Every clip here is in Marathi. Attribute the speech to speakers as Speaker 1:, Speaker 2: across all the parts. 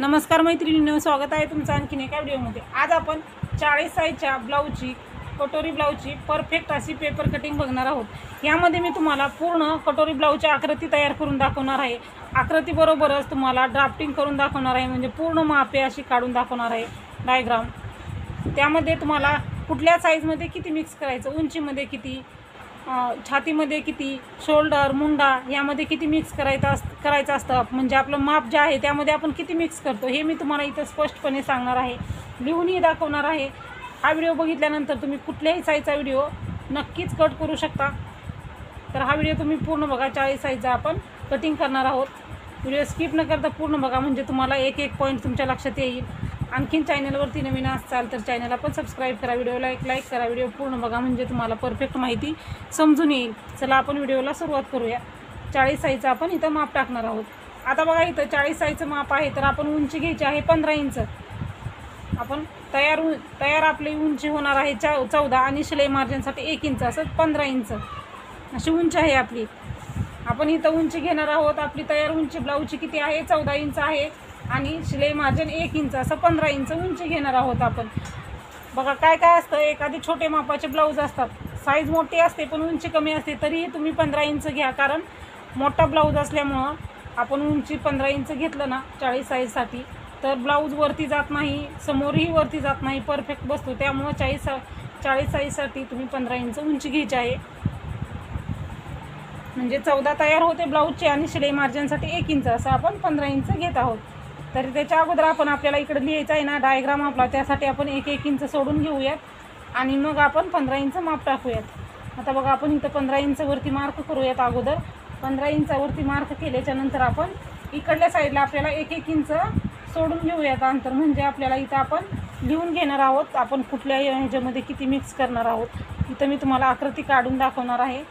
Speaker 1: नमस्कार मैत्रिणींनो स्वागत आहे तुमचं आणखीन एका व्हिडिओमध्ये. आज आपण चाळीस साईजच्या ब्लाऊजची कटोरी ब्लाऊजची परफेक्ट अशी पेपर कटिंग बघणार आहोत. यामध्ये मी तुम्हाला पूर्ण कटोरी ब्लाऊजची आकृती तयार करून दाखवणार आहे. आकृतीबरोबरच तुम्हाला ड्राफ्टिंग करून दाखवणार आहे म्हणजे पूर्ण मापे अशी काढून दाखवणार आहे. डायग्राम त्यामध्ये तुम्हाला कुठल्या साईजमध्ये किती मिक्स करायचं उंचीमध्ये किती छातीमध्ये किती शोल्डर मुंडा यामध्ये किती मिक्स करायचं अस करायचं असतं? म्हणजे आपलं माप जे आहे त्यामध्ये आपण किती मिक्स करतो? हे मी तुम्हाला इथं स्पष्टपणे सांगणार आहे. लिहूनही दाखवणार आहे. हा व्हिडिओ बघितल्यानंतर तुम्ही कुठल्याही साईजचा व्हिडिओ नक्कीच कट करू शकता. तर हा व्हिडिओ तुम्ही पूर्ण बघा. चाळीस साईजचा आपण कटिंग करणार आहोत. व्हिडिओ स्किप न करता पूर्ण बघा. म्हणजे तुम्हाला एक एक पॉईंट तुमच्या लक्षात येईल. आणखीन चॅनलवरती नवीन असाल तर चॅनलला पण सबस्क्राईब करा. व्हिडिओला एक लाईक करा. व्हिडिओ पूर्ण बघा म्हणजे तुम्हाला परफेक्ट माहिती समजून येईल. चला आपण व्हिडिओला सुरुवात करूया. चाळीस साईजचं आपण इथं माप टाकणार आहोत. आता बघा इथं चाळीस साईजचं माप आहे तर आपण उंची घ्यायची आहे पंधरा इंच आपण तयार उ तयार आपली उंची होणार आहे चा चौदा आणि शिलाई मार्जिनसाठी एक इंच असं पंधरा इंच अशी उंची आहे आपली. आपण इथं उंची घेणार आहोत. आपली तयार उंची ब्लाऊजची किती आहे? चौदा इंच आहे. आणि शिलाई मार्जिन एक इंच असं पंधरा इंच उंची घेणार आहोत आपण. बघा काय काय असतं एखादे छोटे मापाचे ब्लाऊज असतात. साईज मोठी असते पण उंची कमी असते तरीही तुम्ही पंधरा इंच घ्या. कारण मोठा ब्लाऊज असल्यामुळं आपण उंची पंधरा इंच घेतलं ना चाळीस साईजसाठी तर ब्लाऊज वरती जात नाही समोरही वरती जात नाही परफेक्ट बसतो. त्यामुळं चाळीस चाळीस साईजसाठी तुम्ही पंधरा इंच उंची घ्यायची आहे. म्हणजे चौदा तयार होते ब्लाऊजचे आणि शिलाई मार्जिनसाठी एक इंच असं आपण पंधरा इंच घेत आहोत. तर त्याच्या अगोदर आपण आपल्याला इकडे लिहायचं आहे ना डायग्राम आपला. त्यासाठी आपण एक एक इंच सोडून घेऊयात. आणि मग आपण पंधरा इंच माप टाकूयात. आता बघा आपण इथं पंधरा इंचवरती मार्क करूयात अगोदर. पंधरा इंचावरती मार्क केल्याच्यानंतर आपण इकडल्या साईडला आपल्याला एक एक इंच सोडून घेऊयात अंतर. म्हणजे आपल्याला इथं आपण लिहून घेणार आहोत. आपण कुठल्या ह्याच्यामध्ये किती मिक्स करणार आहोत. इथं मी तुम्हाला आकृती काढून दाखवणार आहे.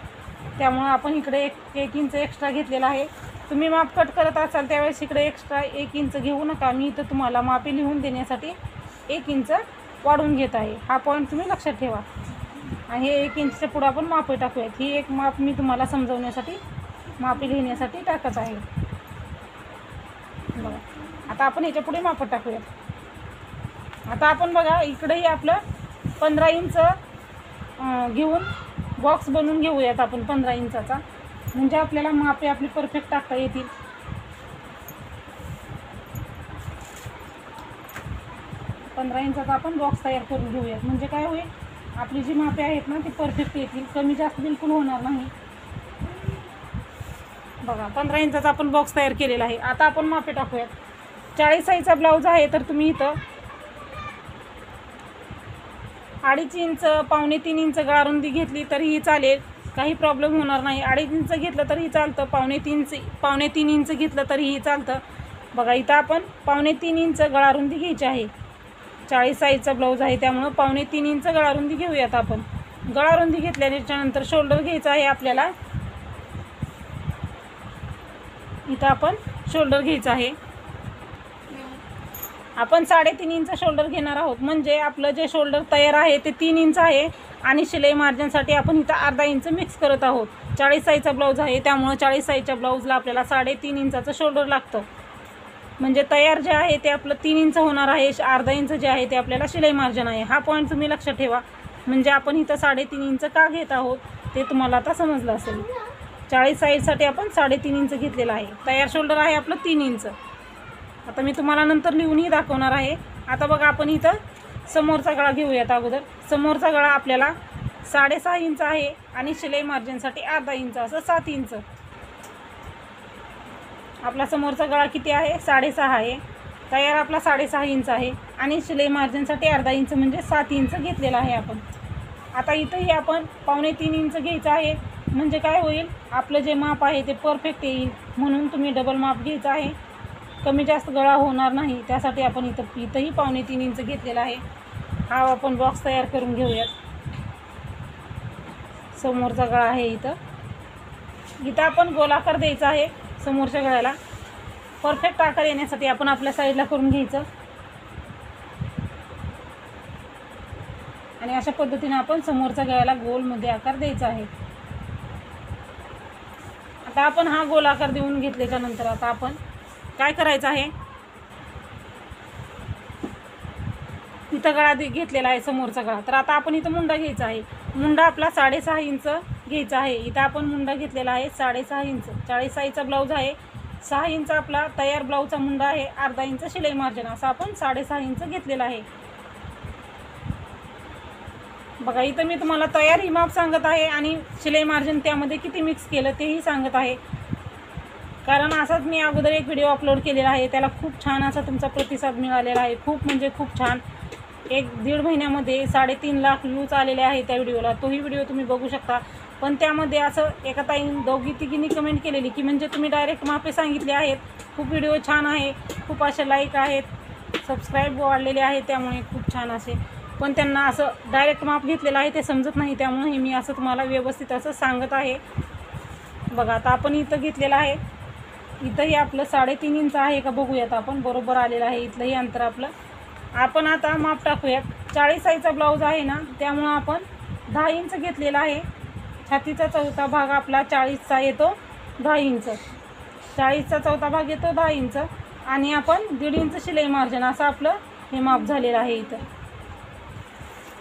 Speaker 1: त्यामुळं आपण इकडे एक एक इंच एक्स्ट्रा घेतलेला आहे. तुम्ही माप कट करत असाल त्यावेळेस इकडे एक्स्ट्रा एक इंच घेऊ नका. मी इथं तुम्हाला मापे लिहून देण्यासाठी एक इंच वाढवून घेत आहे. हा पॉईंट तुम्ही लक्षात ठेवा. आणि हे एक इंचच्या पुढं आपण मापे टाकूयात. ही एक माप मी तुम्हाला समजवण्यासाठी मापे लिहिण्यासाठी टाकत आहे. बघा. आता आपण याच्यापुढे मापं टाकूयात. आता आपण बघा इकडेही आपलं पंधरा इंच घेऊन बॉक्स बनवून घेऊयात आपण पंधरा इंचाचा म्हणजे आपल्याला मापे आपली परफेक्ट टाकता येतील. पंधरा इंचाचा आपण बॉक्स तयार करून घेऊयात. म्हणजे काय होईल? आपली जी मापे आहेत ना ती परफेक्ट येतील. कमी जास्त बिलकुल होणार नाही. बघा पंधरा इंचाचा आपण बॉक्स तयार केलेला आहे. आता आपण मापे टाकूयात. चाळीस साईजचा ब्लाऊज आहे तर तुम्ही इथं अडीच इंच पावणे तीन इंच गारुंदी घेतली तरीही चालेल. काही प्रॉब्लेम होणार नाही. अडीच इंच घेतलं तरीही चालतं पावणे तीन पावणे तीन इंच घेतलं तरीही चालतं. बघा इथं आपण पावणे तीन इंच गळारुंदी घ्यायची आहे. चाळीस साईजचा ब्लाऊज आहे त्यामुळं पावणे तीन इंच गळारुंदी घेऊयात आपण. गळारुंदी घेतल्याच्यानंतर शोल्डर घ्यायचं आहे आपल्याला. इथं आपण शोल्डर घ्यायचं आहे. आपण साडेतीन इंच शोल्डर घेणार आहोत. म्हणजे आपलं जे शोल्डर तयार आहे ते तीन इंच आहे आणि शिलाई मार्जिनसाठी आपण इथं अर्धा इंच मिक्स करत आहोत. चाळीस साईजचा ब्लाऊज आहे त्यामुळं चाळीस साईजच्या ब्लाऊजला आपल्याला साडेतीन इंचाचं शोल्डर लागतं. म्हणजे तयार जे आहे ते आपलं तीन इंच होणार आहे श- अर्धा इंच जे आहे ते आपल्याला शिलाई मार्जिन आहे. हा पॉईंट तुम्ही लक्षात ठेवा. म्हणजे आपण इथं साडेतीन इंच का घेत आहोत ते तुम्हाला आता समजलं असेल. चाळीस साईजसाठी आपण साडेतीन इंच घेतलेलं आहे. तयार शोल्डर आहे आपलं तीन इंच. आता मी तुम्हाला नंतर लिहूनही दाखवणार आहे. आता बघा आपण इथं समोरचा गळा घेऊयात अगोदर. समोरचा गळा आपल्याला साडेसहा इंच आहे आणि शिलाई मार्जिनसाठी अर्धा इंच असं सात इंच. आपला समोरचा गळा किती आहे? साडेसहा आहे. तयार आपला साडेसहा इंच आहे आणि शिलाई मार्जिनसाठी अर्धा इंच म्हणजे सात इंच घेतलेला आहे आपण. आता इथंही आपण पावणे तीन इंच घ्यायचं आहे. म्हणजे काय होईल? आपलं जे माप आहे ते परफेक्ट येईल. म्हणून तुम्ही डबल माप घ्यायचं आहे. कमी जास्त गळा होणार नाही. त्यासाठी आपण इथं इथंही पावणे तीन इंच घेतलेला आहे. हा आपण बॉक्स तयार करून घेऊयात. समोरचा गळा आहे इथं. इथं आपण गोलाकार द्यायचा आहे समोरच्या गळ्याला. परफेक्ट आकार येण्यासाठी आपण आपल्या साईडला करून घ्यायचं. आणि अशा पद्धतीने आपण समोरच्या गळ्याला गोलमध्ये आकार द्यायचा आहे. आता आपण हा गोल आकार देऊन घेतल्याच्या नंतर आता आपण काय करायचं आहे? इथं गळा घेतलेला आहे समोरचा गळा. तर आता आपण इथं मुंडा घ्यायचा आहे. मुंडा आपला साडेसहा इंच घ्यायचा आहे. इथं आपण मुंडा घेतलेला आहे साडेसहा इंच. चाळीसहाचा ब्लाऊज आहे. सहा इंच आपला तयार ब्लाऊजचा मुंडा आहे. अर्धा इंच शिलाई मार्जिन. असा आपण साडेसहा इंच घेतलेला आहे. बघा इथं मी तुम्हाला तयार ही माप सांगत आहे आणि शिलाई मार्जिन त्यामध्ये किती मिक्स केलं तेही सांगत आहे. कारण असाच मी अगोदर एक व्हिडिओ अपलोड केलेला आहे. त्याला खूप छान असा तुमचा प्रतिसाद मिळालेला आहे. खूप म्हणजे खूप छान. एक दीड महिन्यामध्ये साडेतीन लाख व्ह्यूज आलेले आहे त्या व्हिडिओला तोही व्हिडिओ तुम्ही बघू शकता. पण त्यामध्ये असं एका ताई दोघी तिघींनी कमेंट केलेली की म्हणजे तुम्ही डायरेक्ट मापे सांगितले आहेत. खूप व्हिडिओ छान आहे. खूप असे लाईक आहेत. सबस्क्राईब वाढलेले आहे त्यामुळे खूप छान असे. पण त्यांना असं डायरेक्ट माप घेतलेलं आहे ते समजत नाही. त्यामुळे मी असं तुम्हाला व्यवस्थित असं सांगत आहे. बघा आता आपण इथं घेतलेलं आहे. इथंही आपलं साडेतीन इंच आहे का बघूयात आपण. बरोबर आलेलं आहे. इथलंही अंतर आपलं. आपण आता माप टाकूयात. चाळीस आईचा ब्लाऊज आहे ना त्यामुळं आपण दहा इंच घेतलेला आहे. छातीचा चौथा भाग आपला चाळीसचा येतो दहा इंच. चाळीसचा चौथा भाग येतो दहा इंच. आणि आपण दीड इंच शिलाई मार्जिन असं आपलं हे माप झालेलं आहे इथं.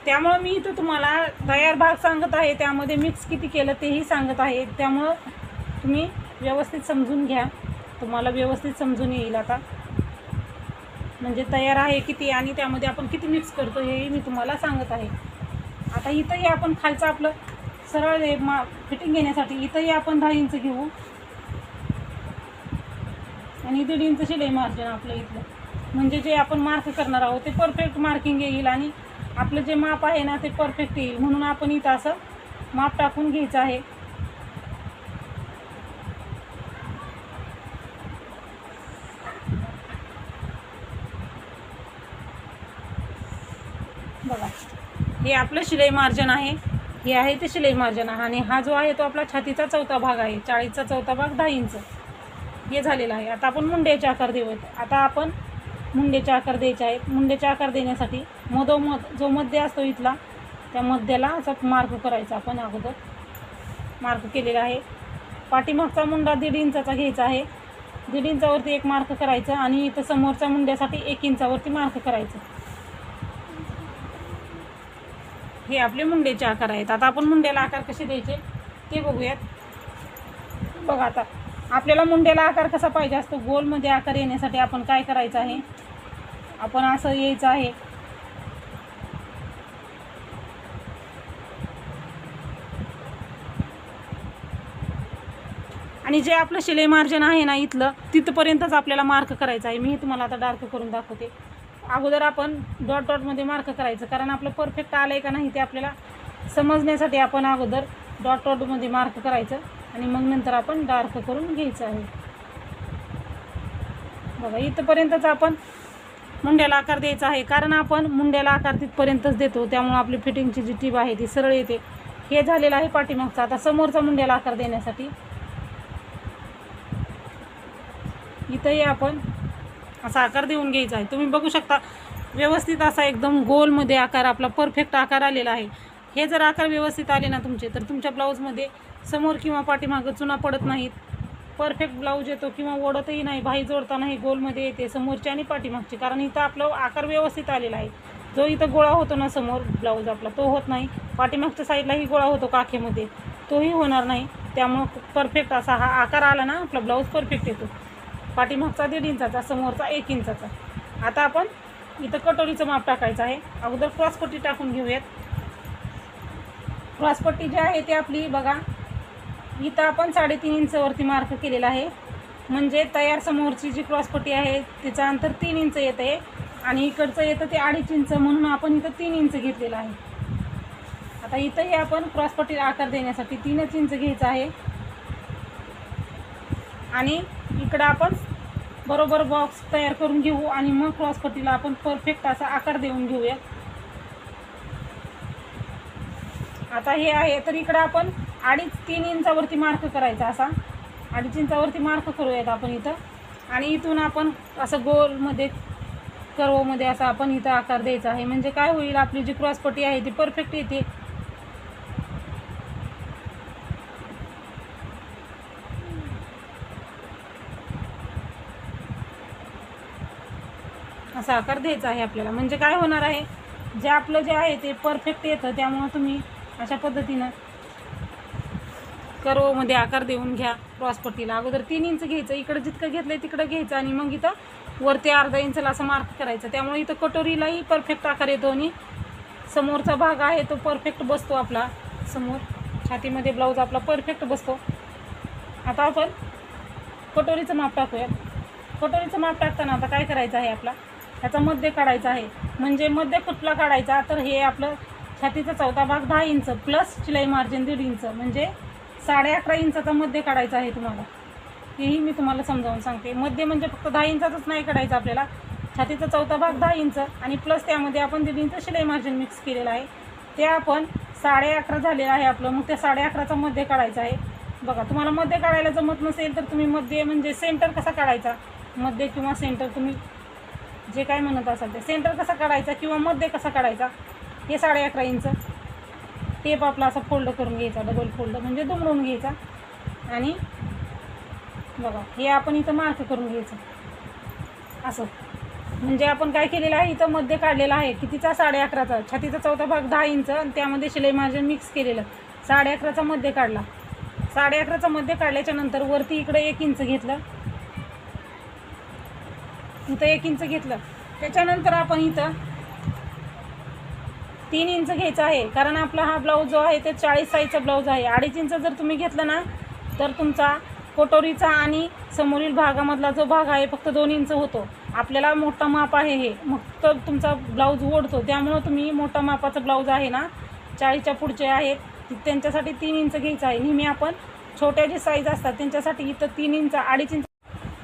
Speaker 1: त्यामुळं मी इथं तुम्हाला तयार भाग सांगत आहे. त्यामध्ये मिक्स किती केलं तेही सांगत आहे. त्यामुळं तुम्ही व्यवस्थित समजून घ्या. तुम्हाला व्यवस्थित समजून येईल आता. म्हणजे तयार आहे किती आणि त्यामध्ये आपण किती मिक्स करतो हेही मी तुम्हाला सांगत आहे. आता इथंही आपण खालचं आपलं सरळ मा फिटिंग घेण्यासाठी इथंही आपण दहा इंच घेऊ. आणि दीड इंच शिलाई मार्जिन आपलं इथलं. म्हणजे जे आपण मार्क करणार आहोत ते परफेक्ट मार्किंग येईल आणि आपलं जे माप आहे ना ते परफेक्ट येईल. म्हणून आपण इथं असं माप टाकून घ्यायचं आहे. बघा. हे आपलं शिलाई मार्जन आहे. हे आहे ते शिलाई मार्जन आहे आणि हा जो आहे तो आपला छातीचा चौथा भाग आहे. चाळीसचा चौथा भाग दहा इंच. हे झालेलं आहे. आता आपण मुंड्याचे आकार देऊयात. आता आपण मुंड्याचे आकार द्यायचे आहेत. मुंड्याचे आकार देण्यासाठी मधोमध जो मध्य असतो इथला त्या मध्याला असा मार्क करायचा आपण अगोदर. मार्क केलेला आहे. पाठीमागचा मुंडा दीड इंचाचा घ्यायचा आहे. दीड इंचावरती एक मार्क करायचा आणि इथं समोरच्या मुंड्यासाठी एक इंचावरती मार्क करायचं. हे आपले मुंडेचे आकार आहेत. आता आपण मुंड्याला आकार कसे द्यायचे? ते बघूयात. बघा आता आपल्याला मुंड्याला आकार कसा पाहिजे असतो? गोलमध्ये आकार येण्यासाठी आपण काय करायचं आहे? आपण असं यायचं आहे. आणि जे आपलं शिलाई मार्जिन आहे ना इथलं तिथपर्यंतच आपल्याला मार्क करायचं आहे. मी तुम्हाला आता डार्क करून दाखवते. अगोदर आपण डॉट डॉटमध्ये मार्क करायचं. कारण आपलं परफेक्ट आलं आहे का नाही ते आपल्याला समजण्यासाठी आपण अगोदर डॉट डॉटमध्ये मार्क करायचं. आणि मग नंतर आपण डार्क करून घ्यायचं आहे. बघा इथंपर्यंतच आपण मुंड्याला आकार द्यायचा आहे. कारण आपण मुंड्याला आकार तिथपर्यंतच देतो. त्यामुळे आपली फिटिंगची जी टीप आहे ती सरळ येते. हे झालेलं आहे पाठीमागचा. आता समोरचा मुंड्याला आकार देण्यासाठी इथंही आपण असा आकार देऊन घ्यायचा आहे. तुम्ही बघू शकता व्यवस्थित असा एकदम गोलमध्ये आकार आपला परफेक्ट आकार आलेला आहे. हे जर आकार व्यवस्थित आले ना तुमचे तर तुमच्या ब्लाऊजमध्ये समोर किंवा पाठीमागं चुना पडत नाहीत. परफेक्ट ब्लाऊज येतो किंवा ओढतही नाही भाई जोडतानाही गोलमध्ये येते समोरची आणि पाठीमागची कारण इथं आपलं आकार व्यवस्थित आलेला आहे. जो इथं गोळा होतो ना समोर ब्लाऊज आपला तो होत नाही. पाठीमागच्या साईडलाही गोळा होतो काखेमध्ये. तोही होणार नाही. त्यामुळं परफेक्ट असा हा आकार आला ना आपला ब्लाऊज परफेक्ट येतो. पाठीमागचा दीड इंचाचा समोरचा एक इंचाचा. आता आपण इथं कटोरीचं माप टाकायचं आहे. अगोदर क्रॉसपट्टी टाकून घेऊयात. क्रॉसपट्टी जी आहे ती आपली बघा इथं आपण साडेतीन इंचवरती मार्क केलेला आहे. म्हणजे तयार समोरची जी क्रॉसपट्टी आहे तिचं अंतर तीन इंच येत आहे आणि इकडचं येतं ते अडीच इंच म्हणून आपण इथं तीन इंच घेतलेलं आहे. आता इथंही आपण क्रॉसपट्टीला आकार देण्यासाठी तीनच इंच घ्यायचं आहे. आणि इकडं आपण बरोबर बॉक्स तयार करून घेऊ आणि मग क्रॉसपट्टीला आपण परफेक्ट असा आकार देऊन घेऊया. आता हे आहे तर इकडं आपण अडीच तीन इंचावरती मार्क करायचा असा. अडीच इंचावरती मार्क करूयात आपण इथं. आणि इथून आपण असं गोलमध्ये कर्वमध्ये असा आपण इथं आकार द्यायचा आहे. म्हणजे काय होईल आपली जी क्रॉसपट्टी आहे ती परफेक्ट येते. असा आकार द्यायचा आहे आपल्याला. म्हणजे काय होणार आहे? जे आपलं जे आहे ते परफेक्ट येतं त्यामुळं तुम्ही अशा पद्धतीनं कर्वमध्ये आकार देऊन घ्या क्रॉसपट्टीला अगोदर तीन इंच घ्यायचं इकडं जितकं घेतलं आहे तिकडं घ्यायचं आणि मग इथं वरती अर्धा इंचला असं मार्क करायचं. त्यामुळे इथं कटोरीलाही परफेक्ट आकार येतो आणि समोरचा भाग आहे तो परफेक्ट बसतो आपला. समोर छातीमध्ये ब्लाऊज आपला परफेक्ट बसतो. आता आपण कटोरीचं माप टाकूया कटोरीचं माप टाकताना आता काय करायचं आहे आपला? ह्याचा मध्य काढायचा आहे. म्हणजे मध्य कुठला काढायचा? तर हे आपलं छातीचा चौथा भाग दहा इंच प्लस शिलाई मार्जिन दीड इंच. म्हणजे साडे अकरा इंचाचा मध्य काढायचा आहे तुम्हाला. हेही मी तुम्हाला समजावून सांगते. मध्य म्हणजे फक्त दहा इंचाचाच नाही काढायचं आपल्याला. छातीचा चौथा भाग दहा इंच आणि प्लस त्यामध्ये आपण दीड इंच शिलाई मार्जिन मिक्स केलेलं आहे. ते आपण साडे अकरा झालेलं आहे आपलं. मग त्या साडे अकराचा मध्ये काढायचा आहे. बघा तुम्हाला मध्ये काढायला जमत नसेल तर तुम्ही मध्ये म्हणजे सेंटर कसा काढायचा? मध्ये किंवा सेंटर तुम्ही जे काय म्हणत असाल ते. सेंटर कसा काढायचा किंवा मध्ये कसा काढायचा? हे साडे अकरा इंच. टेप आपला असा फोल्ड करून घ्यायचा डबल फोल्ड म्हणजे दुमडून घ्यायचा. आणि बघा हे आपण इथं मार्क करून घ्यायचं. असं. म्हणजे आपण काय केलेलं आहे? इथं मध्ये काढलेलं आहे. कितीचा? साडे अकराचा. छातीचा चौथा भाग दहा इंच. आणि त्यामध्ये शिलाई मार्जिन मिक्स केलेलं. साडे अकराचा मध्ये काढला. साडे अकराचा मध्ये काढल्याच्या नंतर वरती इकडे एक इंच घेतलं. इथं एक इंच घेतलं. त्याच्यानंतर आपण इथं तीन इंच घ्यायचं आहे. कारण आपला हा ब्लाऊज जो आहे ते चाळीस साईजचा ब्लाऊज आहे. अडीच इंच जर तुम्ही घेतलं ना तर तुमचा कोटोरीचा आणि समोरील भागामधला जो भाग आहे फक्त दोन इंच होतो. आपल्याला मोठा माप आहे हे. मग तर तुमचा ब्लाऊज ओढतो. त्यामुळं तुम्ही मोठा मापाचा ब्लाऊज आहे ना चाळीसच्या पुढचे आहेत त्यांच्यासाठी तीन इंच घ्यायचं आहे. नेहमी आपण छोट्या जे साईज असतात त्यांच्यासाठी इथं तीन इंच अडीच इंच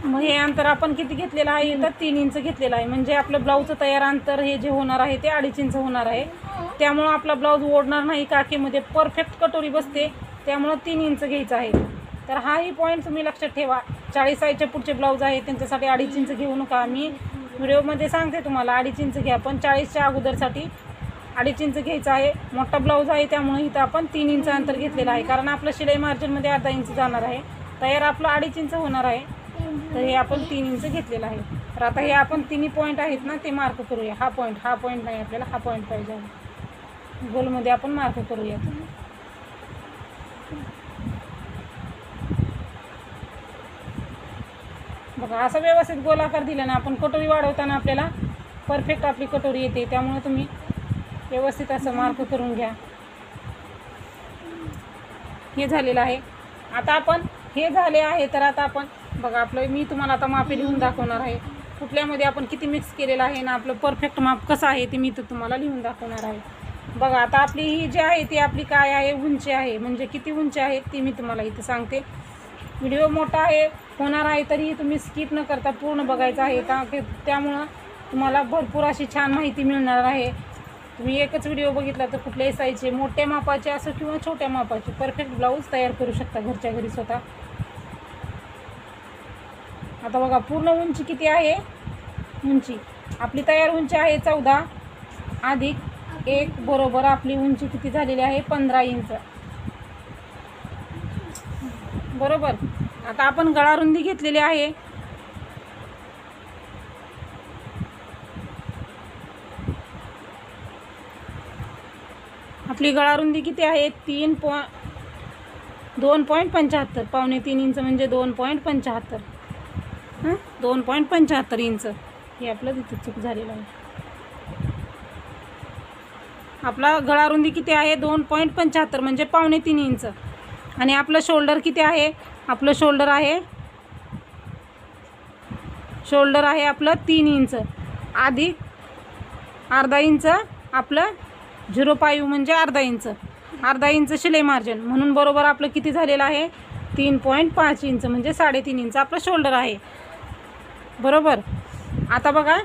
Speaker 1: मग हे अंतर आपण किती घेतलेलं आहे? तर तीन इंच घेतलेलं आहे. म्हणजे आपलं ब्लाऊजचं तयार अंतर हे जे होणार आहे ते अडीच इंच होणार आहे. त्यामुळं आपला ब्लाऊज ओढणार नाही काकीमध्ये परफेक्ट कटोरी बसते. त्यामुळं तीन इंच घ्यायचं आहे. तर हाही पॉईंट तुम्ही लक्षात ठेवा. चाळीस साईजचे पुढचे ब्लाऊज आहे त्यांच्यासाठी अडीच इंच घेऊ नका मी व्हिडिओमध्ये सांगते तुम्हाला अडीच इंच घ्या. पण चाळीसच्या अगोदरसाठी अडीच इंच घ्यायचं आहे. मोठा ब्लाऊज आहे त्यामुळे इथं आपण तीन इंच अंतर घेतलेलं आहे. कारण आपलं शिलाई मार्जिनमध्ये अर्धा इंच जाणार आहे. तयार आपलं अडीच इंच होणार आहे. तर हे आपण तीन इंच घेतलेलं आहे. तर आता हे आपण तिन्ही पॉईंट आहेत ना ते मार्क करूया. हा पॉईंट हा पॉईंट नाही आपल्याला हा पॉईंट पाहिजे आहे. गोलमध्ये आपण मार्क करूया. बघा असं व्यवस्थित गोलाकार दिला ना आपण कटोरी वाढवताना आपल्याला परफेक्ट आपली कटोरी येते. त्यामुळे तुम्ही व्यवस्थित असं मार्क करून घ्या. हे झालेलं आहे. आता आपण हे झाले आहे तर आता आपण बघा आपलं मी तुम्हाला आता मापे लिहून दाखवणार आहे. कुठल्यामध्ये आपण किती मिक्स केलेलं आहे ना आपलं परफेक्ट माप कसं आहे ते मी तर तुम्हाला लिहून दाखवणार आहे. बघा आता आपली ही जी आहे ती आपली काय आहे? उंची आहे. म्हणजे किती उंची आहे ती मी तुम्हाला इथं सांगते. व्हिडिओ मोठा आहे होणार आहे तरीही तुम्ही स्किप न करता पूर्ण बघायचं आहे. का की त्यामुळं तुम्हाला भरपूर अशी छान माहिती मिळणार आहे. तुम्ही एकच व्हिडिओ बघितला तर कुठल्याही साईजचे मोठ्या मापाचे असो किंवा छोट्या मापाचे परफेक्ट ब्लाऊज तयार करू शकता घरच्या घरी स्वतः. आता बघा पूर्ण उंची किती आहे? उंची. आपली तयार उंची आहे चौदा. अधिक एक बरोबर आपली उंची किती झालेली आहे? पंधरा इंच. बरोबर. आता आपण गळारुंदी घेतलेली आहे. आपली गळारुंदी किती आहे? तीन पॉ दोन पॉईंट पंच्याहत्तर पावणे तीन इंच म्हणजे दोन पॉईंट पंच्याहत्तर हं दोन पॉईंट पंच्याहत्तर इंच. हे आपलं तिथे चूक झालेलं आहे. आपला गळारुंदी किती आहे? दोन पॉईंट पंच्याहत्तर म्हणजे पावणे तीन इंच. आणि आपलं शोल्डर किती आहे? आपलं शोल्डर आहे? शोल्डर आहे आपलं तीन इंच. आधी अर्धा इंच आपलं झिरो फाईव्ह म्हणजे अर्धा इंच. अर्धा इंच शिलाई मार्जिन म्हणून बरोबर आपलं किती झालेलं आहे? तीन पॉईंट पाच इंच म्हणजे साडेतीन इंच आपलं शोल्डर आहे. बरोबर? आता बघा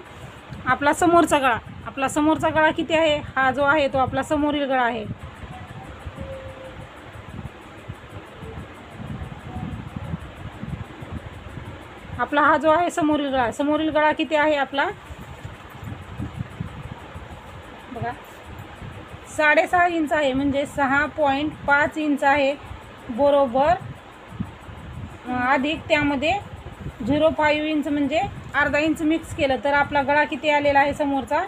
Speaker 1: आपला समोरचा गळा. आपला समोरचा गळा किती आहे? हा जो आहे तो आपला समोरील गळा आहे. आपला हा जो आहे समोरील गळा. समोरील गळा किती आहे आपला? बघा. साडेसहा इंच आहे म्हणजे सहा पॉईंट पाच इंच आहे. बरोबर. अधिक त्यामध्ये झिरो फाईव्ह इंच म्हणजे अर्धा इंच मिक्स केलं तर आपला गळा किती आलेला आहे समोरचा?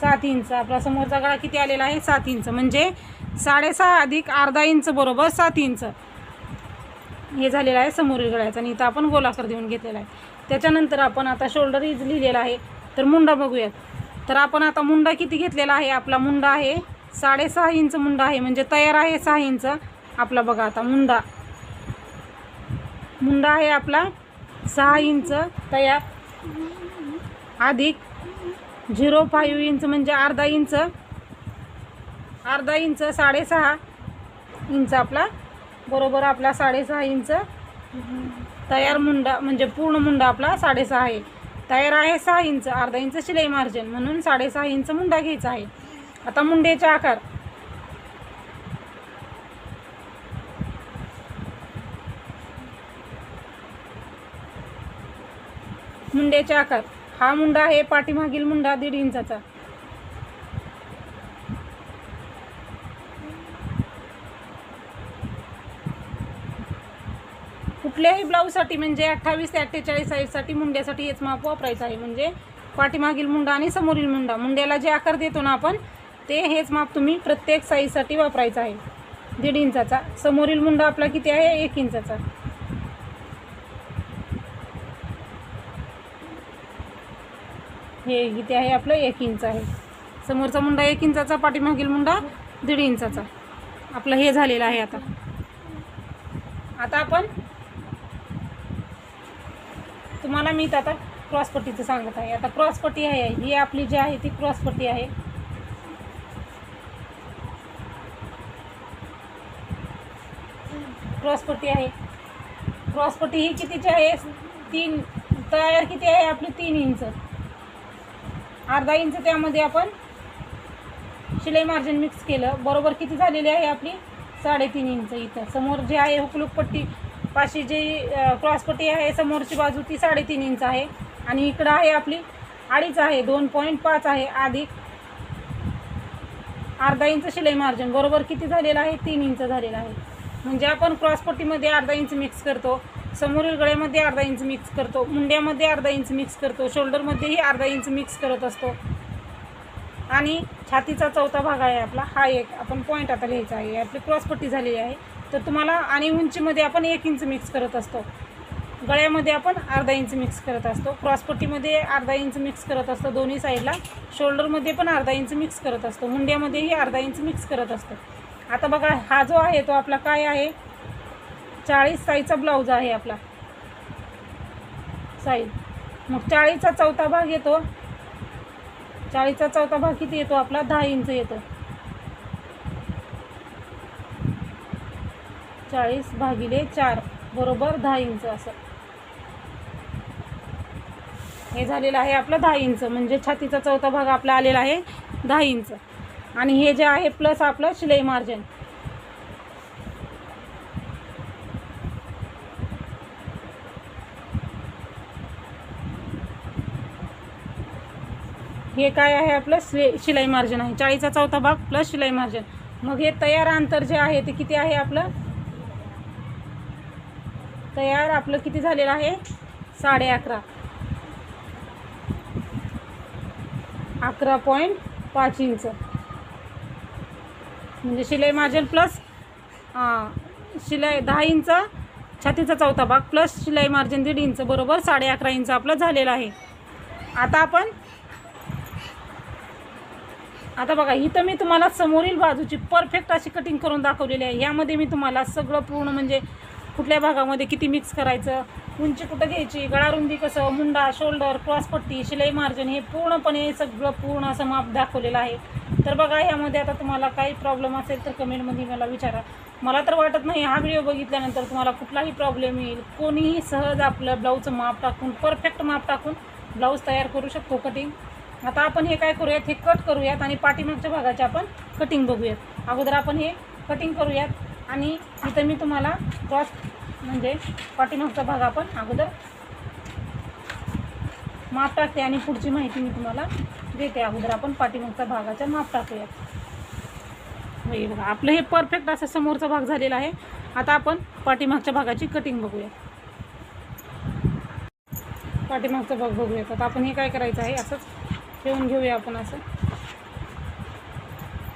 Speaker 1: सात इंच. आपला समोरचा गळा किती आलेला आहे? सात इंच. म्हणजे साडेसहा अधिक अर्धा इंच बरोबर सात इंच. हे झालेलं आहे समोरील गळ्याचा आणि इथं आपण गोलाकार देऊन घेतलेला आहे. त्याच्यानंतर आपण आता शोल्डर इज लिहिलेला आहे. तर मुंडा बघूयात. तर आपण आता मुंडा किती घेतलेला आहे? आपला मुंडा आहे साडेसहा इंच मुंडा आहे. म्हणजे तयार आहे सहा इंच. आपला बघा आता मुंडा. मुंडा आहे आपला सहा इंच तयार. अधिक झिरो फाईव्ह इंच म्हणजे अर्धा इंच. अर्धा इंच साडेसहा इंच आपला. बरोबर आपला साडेसहा इंच. तयार मुंडा म्हणजे पूर्ण मुंडा आपला साडेसहा आहे. तयार आहे सहा इंच अर्धा इंच शिलाई मार्जिन म्हणून साडेसहा इंच मुंडा घ्यायचा आहे. आता मुंड्याचे आकार. मुंड्याचे आकार. हा मुंडा आहे पाठीमागील मुंडा दीड इंचाचा. कुठल्याही ब्लाऊजसाठी म्हणजे अठ्ठावीस ते अठ्ठेचाळीस साईजसाठी मुंड्यासाठी हेच माप वापरायचं आहे. म्हणजे पाठीमागील मुंडा आणि समोरील मुंडा. मुंड्याला जे आकार देतो ना आपण ते हेच माप तुम्ही प्रत्येक साईजसाठी वापरायचं आहे. दीड इंचाचा. समोरील मुंडा आपला किती आहे? एक इंचाचा. हे किती आहे आपलं एक इंच आहे. समोरचा मुंडा एक इंचाचा पाठीमागील मुंडा दीड इंचाचा. आपलं हे झालेलं आहे आता. आता आपण तुम्हाला मी आता क्रॉसपट्टीचं सांगत आहे. आता क्रॉसपट्टी आहे ही आपली जी आहे ती क्रॉसपट्टी आहे. क्रॉसपट्टी आहे. क्रॉसपट्टी ही कितीची आहे? तीन तयार किती आहे? आपली तीन इंच. अर्धा इंच त्यामध्ये आपण शिलाई मार्जिन मिक्स केलं. बरोबर किती झालेली आहे आपली? साडेतीन इंच इथं. समोर जे आहे हुकलूक पट्टी पाशी जी क्रॉस पट्टी आहे समोरची बाजू ती साडेतीन इंच आहे. आणि इकडं आहे आपली अडीच आहे दोन पॉईंट पाच आहे अधिक. अर्धा इंच शिलाई मार्जिन बरोबर किती झालेलं आहे? तीन इंच झालेलं आहे. म्हणजे आपण क्रॉसपट्टीमध्ये अर्धा इंच मिक्स करतो. समोरील गळ्यामध्ये अर्धा इंच मिक्स करतो मुंड्यामध्ये अर्धा इंच मिक्स करतो शोल्डरमध्येही अर्धा इंच मिक्स करत असतो. आणि छातीचा चौथा भाग आहे आपला हा एक आपण पॉईंट आता लिहायचा आहे. आपली क्रॉसपट्टी झालेली आहे. तर तुम्हाला आणि उंचीमध्ये आपण एक इंच मिक्स करत असतो. गळ्यामध्ये आपण अर्धा इंच मिक्स करत असतो. क्रॉसपट्टीमध्ये अर्धा इंच मिक्स करत असतो दोन्ही साईडला शोल्डरमध्ये पण अर्धा इंच मिक्स करत असतो. मुंड्यामध्येही अर्धा इंच मिक्स करत असतो. आता बघा हा जो आहे तो आपला काय आहे? चाळीस साईजचा ब्लाऊज आहे आपला. साईज मग चाळीसचा चौथा भाग येतो. चाळीसचा चौथा भाग किती येतो आपला? दहा इंच येतो. चाळीस भागिले चार बरोबर दहा इंच असं. हे झालेलं आहे आपलं दहा इंच म्हणजे छातीचा चौथा भाग आपला आलेला आहे दहा इंच. आणि हे जे आहे प्लस आपलं शिलाई मार्जिन. हे काय आहे आपलं? शिलाई शिलाई मार्जिन आहे. चाळीचा चौथा भाग प्लस शिलाई मार्जिन मग हे तयार अंतर जे आहे ते किती आहे आपलं? तयार आपलं किती झालेलं आहे? साडे अकरा. अकरा पॉईंट पाच इंच. म्हणजे शिलाई मार्जिन प्लस शिलाई दहा इंच छातीचा चौथा भाग प्लस शिलाई मार्जिन दीड इंच. बरोबर साडे अकरा इंच आपलं झालेलं आहे. आता आपण आता बघा इथं मी तुम्हाला समोरील बाजूची परफेक्ट अशी कटिंग करून दाखवलेली आहे. यामध्ये मी तुम्हाला सगळं पूर्ण म्हणजे कुठल्या भागामध्ये किती मिक्स करायचं उंची कुठं घ्यायची गळारुंदी कसं मुंडा शोल्डर क्रॉसपट्टी शिलाई मार्जिन हे पूर्णपणे सगळं पूर्ण असं माप दाखवलेलं आहे. तर बघा यामध्ये आता तुम्हाला काही प्रॉब्लेम असेल तर कमेंटमध्ये मला विचारा. मला तर वाटत नाही हा व्हिडिओ बघितल्यानंतर तुम्हाला कुठलाही प्रॉब्लेम येईल. कोणीही सहज आपलं ब्लाऊजचं माप टाकून परफेक्ट माप टाकून ब्लाऊज तयार करू शकतो कटिंग आता आपण हे काय करूयात? हे कट करूयात आणि पाठीमागच्या भागाचे आपण कटिंग बघूयात. अगोदर आपण हे कटिंग करूयात आणि इथं मी तुम्हाला क्रॉस म्हणजे पाठीमागचा भाग आपण अगोदर माप टाकते आणि पुढची माहिती मी तुम्हाला देते. अगोदर आपण पाठीमागचा भागाच्या माप टाकूयात. हे बघा आपलं हे परफेक्ट असा समोरचा भाग झालेला आहे. आता आपण पाठीमागच्या भागाची कटिंग बघूया पाठीमागचा भाग बघूयात. आता आपण हे काय करायचं आहे? असंच ठेवून घेऊया आपण असं.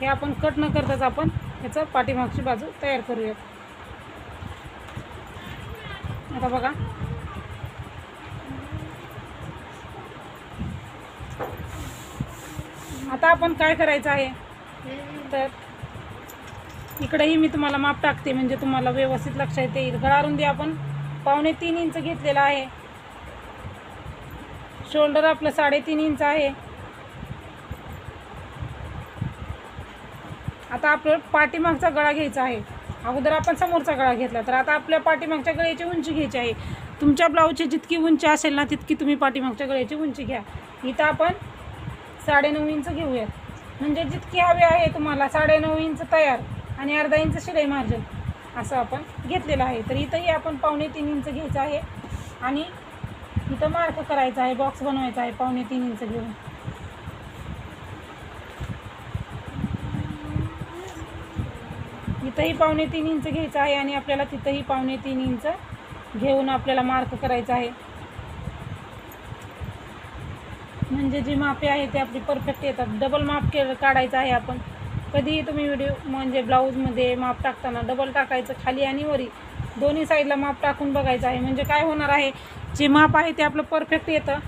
Speaker 1: हे आपण कट न करताच आपण ह्याचं पाठीमागची बाजू तयार करूयात. आता बघा. आता आपण काय करायचं आहे? तर इकडेही मी तुम्हाला माप टाकते म्हणजे तुम्हाला व्यवस्थित लक्षात येईल. गळारुंदी आपण पावणे तीन इंच घेतलेला आहे. शोल्डर आपलं साडेतीन इंच आहे. आता आपल्याला पाठीमागचा गळा घ्यायचा आहे. अगोदर आपण समोरचा गळा घेतला तर आता आपल्या पाठीमागच्या गळ्याची उंची घ्यायची आहे. तुमच्या ब्लाऊजची जितकी उंची असेल ना तितकी तुम्ही पाठीमागच्या गळ्याची उंची घ्या. इथं आपण साडेनऊ इंच घेऊयात. म्हणजे जितकी हवी आहे तुम्हाला साडेनऊ इंच तयार आणि अर्धा इंच शिलाई मार्जिन असं आपण घेतलेलं आहे. तर इथंही आपण पावणे तीन इंच घ्यायचं आहे आणि इथं मार्क करायचा आहे बॉक्स बनवायचा आहे पावणे तीन इंच घेऊन. इथंही पावणे तीन इंच घ्यायचं आहे आणि आपल्याला तिथंही पावणे तीन इंच घेऊन आपल्याला मार्क करायचा आहे. म्हणजे जी मापे आहे ते आपली परफेक्ट येतात. डबल माप के काढायचं आहे आपण. कधीही तुम्ही व्हिडिओ म्हणजे ब्लाऊजमध्ये माप टाकताना डबल टाकायचं खाली आणि वरी. दोन्ही साईडला माप टाकून बघायचं आहे. म्हणजे काय होणार आहे? जे माप आहे ते आपलं परफेक्ट येतं.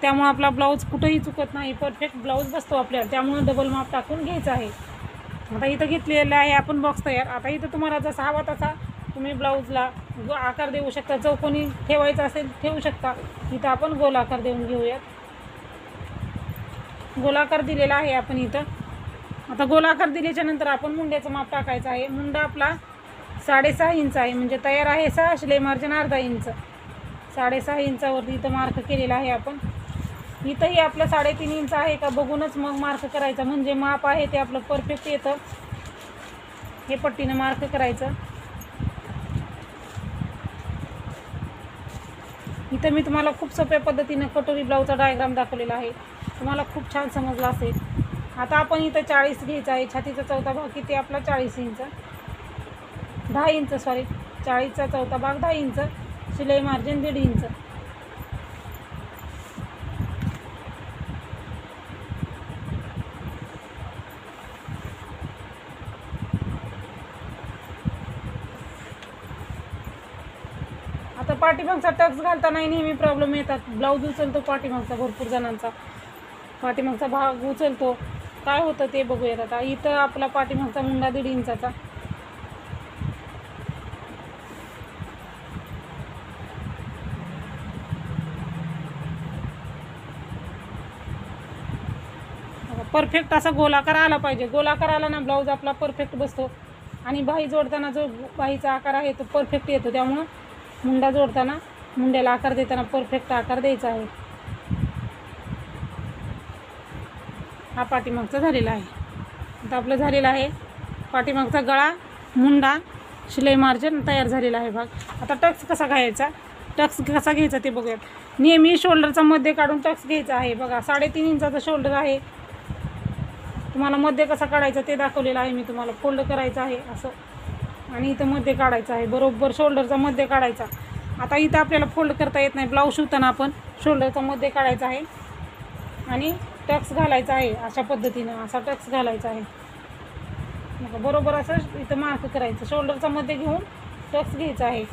Speaker 1: त्यामुळं आपला ब्लाऊज कुठंही चुकत नाही. परफेक्ट ब्लाऊज बसतो आपल्याला. त्यामुळं डबल माप टाकून घ्यायचं आहे. आता इथं घेतलेलं आहे आपण बॉक्स तयार. आता इथं तुम्हाला जसा हवा तसा तुम्ही ब्लाऊजला आकार देऊ शकता. चौकोनी ठेवायचा असेल ठेवू शकता. इथं आपण गोल आकार देऊन घेऊयात. गोलाकार दिलेला आहे आपण इथं. आता गोलाकार दिल्याच्या नंतर आपण मुंड्याचं माप टाकायचं आहे. मुंडा आपला साडेसहा इंच आहे. म्हणजे तयार आहे सहा शिलाई मार्जिन अर्धा इंच. साडेसहा इंचावरती इथं मार्क केलेला आहे आपण. इथंही आपलं साडेतीन इंच आहे का बघूनच मग मार्क करायचा. म्हणजे माप आहे ते आपलं परफेक्ट येतं. हे पट्टीनं मार्क करायचं. इथं मी तुम्हाला खूप सोप्या पद्धतीनं कटोरी ब्लाऊजचा डायग्राम दाखवलेला आहे. तुम्हाला खूप छान समजला असेल. आता आपण इथं चाळीस घ्यायचं आहे. छातीचा चौथा भाग किती? आपला चाळीस इंच. दहा इंच सॉरी चाळीसचा चौथा भाग दहा इंच. शिलाई मार्जिन दीड इंच. पाठीमागचा टक्स घालतानाही नेहमी प्रॉब्लेम येतात. ब्लाऊज उचलतो पाठीमागचा भरपूर जणांचा. पाठीमागचा भाग उचलतो. काय होतं ते बघूयात आता. इथं आपला पाठीमागचा मुंडा दीड इंचाचा. परफेक्ट असा गोलाकार आला पाहिजे. गोलाकार आला ना ब्लाऊज आपला परफेक्ट बसतो. आणि बाही जोडताना जो बाहीचा आकार आहे तो परफेक्ट येतो. त्यामुळं मुंडा जोडताना मुंड्याला आकार देताना परफेक्ट आकार द्यायचा आहे. हा पाठीमागचा झालेला आहे. आता आपलं झालेला आहे पाठीमागचा गळा मुंडा शिलाई मार्जिन तयार झालेला आहे भाग. आता टक्स कसा घ्यायचा? टक्स कसा घ्यायचा ते बघूयात. नेहमी शोल्डरचा मध्ये काढून टक्स घ्यायचा आहे. बघा साडेतीन इंचाचा शोल्डर आहे. तुम्हाला मध्ये कसा काढायचा ते दाखवलेलं आहे मी तुम्हाला. फोल्ड करायचं आहे असं. आणि इथं मध्ये काढायचं आहे. बरोबर शोल्डरचा मध्ये काढायचा. आता इथं आपल्याला फोल्ड करता येत नाही. ब्लाऊज शिवताना आपण. शोल्डरचा मध्ये काढायचा आहे. आणि टक्स घालायचा आहे. अशा पद्धतीनं असा टक्स घालायचा आहे. मग बरोबर असं इथं मार्क करायचं. शोल्डरचा मध्ये घेऊन टक्स घ्यायचा आहे.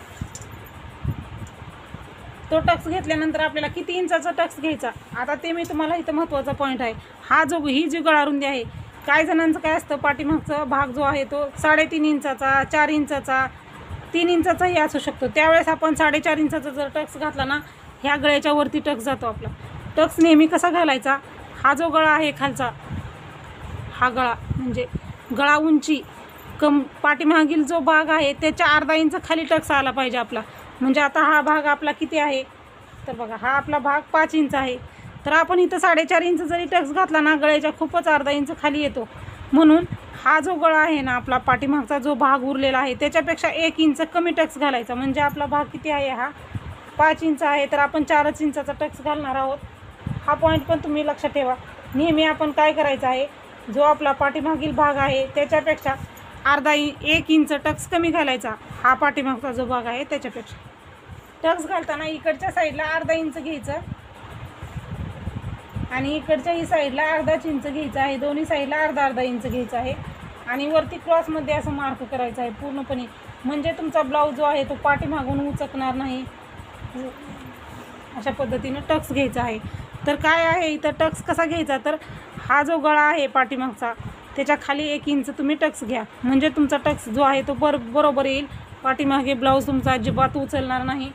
Speaker 1: तो टक्स घेतल्यानंतर आपल्याला किती इंचाचा टक्स घ्यायचा? आता ते मी तुम्हाला इथं महत्त्वाचा पॉईंट आहे. हा जो ही जी गळारुंदी आहे काही जणांचं काय असतं पाठीमागचा भाग जो आहे तो साडेतीन इंचाचा चार इंचाचा तीन इंचाचाही असू शकतो. त्यावेळेस आपण साडेचार इंचाचा जर टक्स घातला ना ह्या गळ्याच्या वरती टक्स जातो आपला. टक्स नेहमी कसा घालायचा? हा जो गळा आहे खालचा हा गळा म्हणजे गळा उंची कम पाठीमागील जो भाग आहे त्याच्या अर्धा इंच खाली टक्स आला पाहिजे आपला. म्हणजे आता हा भाग आपला किती आहे? तर बघा हा आपला भाग पाच इंच आहे. तर आपण इथं साडेचार इंच जरी टक्स घातला ना गळ्याच्या खूपच अर्धा इंच खाली येतो. म्हणून हा जो गळा आहे ना आपला पाठीमागचा जो भाग उरलेला आहे त्याच्यापेक्षा एक इंच कमी टक्स घालायचा. म्हणजे आपला भाग किती आहे हा? पाच इंच आहे तर आपण चारच इंचाचा टक्स घालणार आहोत. हा पॉईंट पण तुम्ही लक्षात ठेवा. नेहमी आपण काय करायचं आहे? जो आपला पाठीमागील भाग आहे त्याच्यापेक्षा अर्धा इ एक इंच टक्स कमी घालायचा. हा पाठीमागचा जो भाग आहे त्याच्यापेक्षा. टक्स घालताना इकडच्या साईडला अर्धा इंच घ्यायचं. आणि इकडच्या ही साईडला अर्धा इंच घ्यायचं आहे. दोन्ही साईडला अर्धा अर्धा इंच घ्यायचं आहे. आणि वरती क्रॉसमध्ये असं मार्क करायचं आहे पूर्णपणे. म्हणजे तुमचा ब्लाऊज जो आहे तो पाठीमागून उचकणार नाही. अशा पद्धतीनं टक्स घ्यायचा आहे. तर काय आहे इथं टक्स कसा घ्यायचा? तर हा जो गळा आहे पाठीमागचा त्याच्याखाली एक इंच तुम्ही टक्स घ्या. म्हणजे तुमचा टक्स जो आहे तो बर बरोबर येईल. पाठीमागे ब्लाऊज तुमचा अजिबात उचलणार नाही.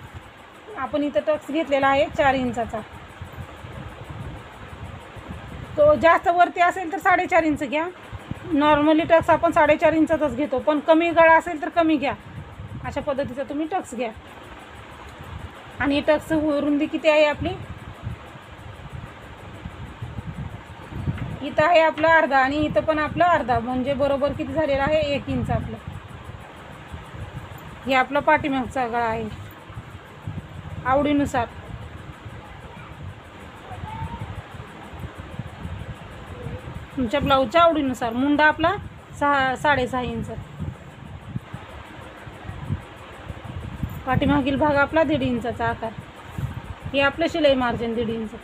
Speaker 1: आपण इथं टक्स घेतलेला आहे चार इंचाचा. तो जास्त वरती असेल तर साडेचार इंच घ्या. नॉर्मली टक्स आपण साडेचार इंचाचाच घेतो पण कमी गळा असेल तर कमी घ्या. अशा पद्धतीचा तुम्ही टक्स घ्या. आणि टक्स रुंदी किती आहे आपली? इथं आहे आपलं अर्धा आणि इथं पण आपलं अर्धा म्हणजे बरोबर किती झालेलं आहे? एक इंच आपलं. हे आपलं पाठीमागचा गळा आहे. आवडीनुसार. तुमच्या ब्लाऊजच्या आवडीनुसार. मुंडा आपला सहा साडेसहा इंच. पाठीमागील भाग आपला दीड इंचाचा आकार. हे आपलं शिलाई मार्जिन दीड इंच.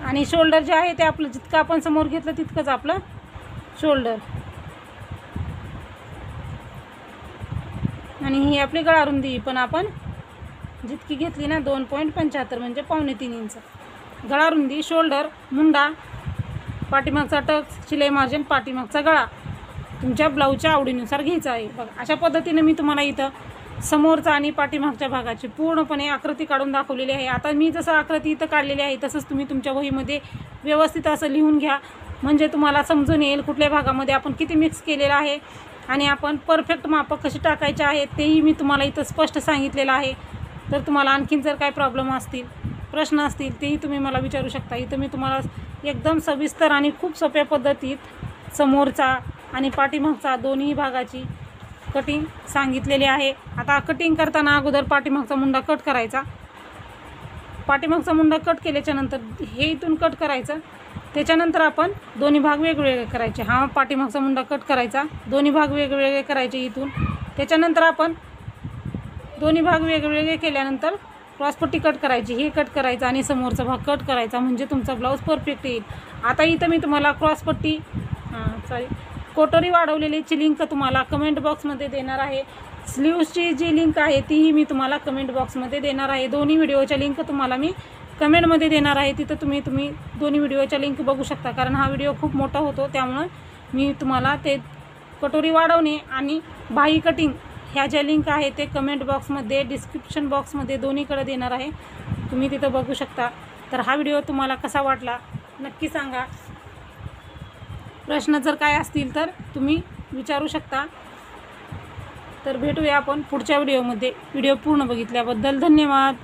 Speaker 1: आणि शोल्डर जे आहे ते आपलं जितकं आपण समोर घेतलं तितकंच आपलं शोल्डर आणि ही आपली गळारुंदी पण आपण जितकी घेतली ना दोन पॉईंट पंच्याहत्तर म्हणजे पावणे तीन इंच. गळारुंदी शोल्डर मुंडा पाठीमागचा टक्स शिलाई मार्जिन पाठीमागचा गळा. तुमच्या ब्लाऊजच्या आवडीनुसार घ्यायचा आहे. बघा अशा पद्धतीने मी तुम्हाला इथं समोरचा आणि पाठीमागच्या भागाची पूर्णपणे आकृती काढून दाखवलेली आहे. आता मी जसं आकृती इथं काढलेली आहे तसंच तुम्ही तुमच्या वहीमध्ये व्यवस्थित असं लिहून घ्या. म्हणजे तुम्हाला समजून येईल कुठल्या भागामध्ये आपण किती मिक्स केलेलं आहे आणि आपण परफेक्ट मापं कशी टाकायचे आहेत तेही मी तुम्हाला इथं स्पष्ट सांगितलेलं आहे. तर तुम्हाला आणखीन जर काय प्रॉब्लेम असतील प्रश्न असतील तेही तुम्ही मला विचारू शकता. इथं मी तुम्हाला एकदम सविस्तर आणि खूप सोप्या पद्धतीत समोरचा आणि पाठीमागचा दोन्ही भागाची कटिंग सांगितलेली आहे. आता कटिंग करताना अगोदर पाठीमागचा मुंडा कट करायचा. पाठीमागचा मुंडा कट केल्याच्यानंतर हे इथून कट करायचं. त्याच्यानंतर आपण दोन्ही भाग वेगवेगळे करायचे. हा पाठीमागचा मुंडा कट करायचा. दोन्ही भाग वेगवेगळे करायचे इथून. त्याच्यानंतर आपण दोन्ही भाग वेगवेगळे केल्यानंतर क्रॉसपट्टी कट करायची हे कट करायचं आणि समोरचा भाग कट करायचा म्हणजे तुमचा ब्लाऊज परफेक्ट येईल. आता इथं मी तुम्हाला क्रॉसपट्टी हां सॉरी कोटोरी वाढवलेलीची लिंक तुम्हाला कमेंट बॉक्समध्ये देणार आहे. स्लीव्सची जी लिंक आहे तीही मी तुम्हाला कमेंट बॉक्समध्ये देणार आहे. दोन्ही व्हिडिओच्या लिंक तुम्हाला मी कमेंटमध्ये देणार आहे. तिथं तुम्ही तुम्ही दोन्ही व्हिडिओच्या लिंक बघू शकता. कारण हा व्हिडिओ खूप मोठा होतो त्यामुळं मी तुम्हाला ते कटोरी वाढवणे आणि बाही कटिंग ह्या ज्या लिंक आहे ते कमेंट बॉक्समध्ये डिस्क्रिप्शन बॉक्समध्ये दोन्हीकडे देणार आहे. तुम्ही तिथं बघू शकता. तर हा व्हिडिओ तुम्हाला कसा वाटला नक्की सांगा. प्रश्न जर काय असतील तर तुम्ही विचारू शकता. तर भेटूया आपण पुढच्या व्हिडिओमध्ये व्हिडिओ पूर्ण बघितल्याबद्दल धन्यवाद.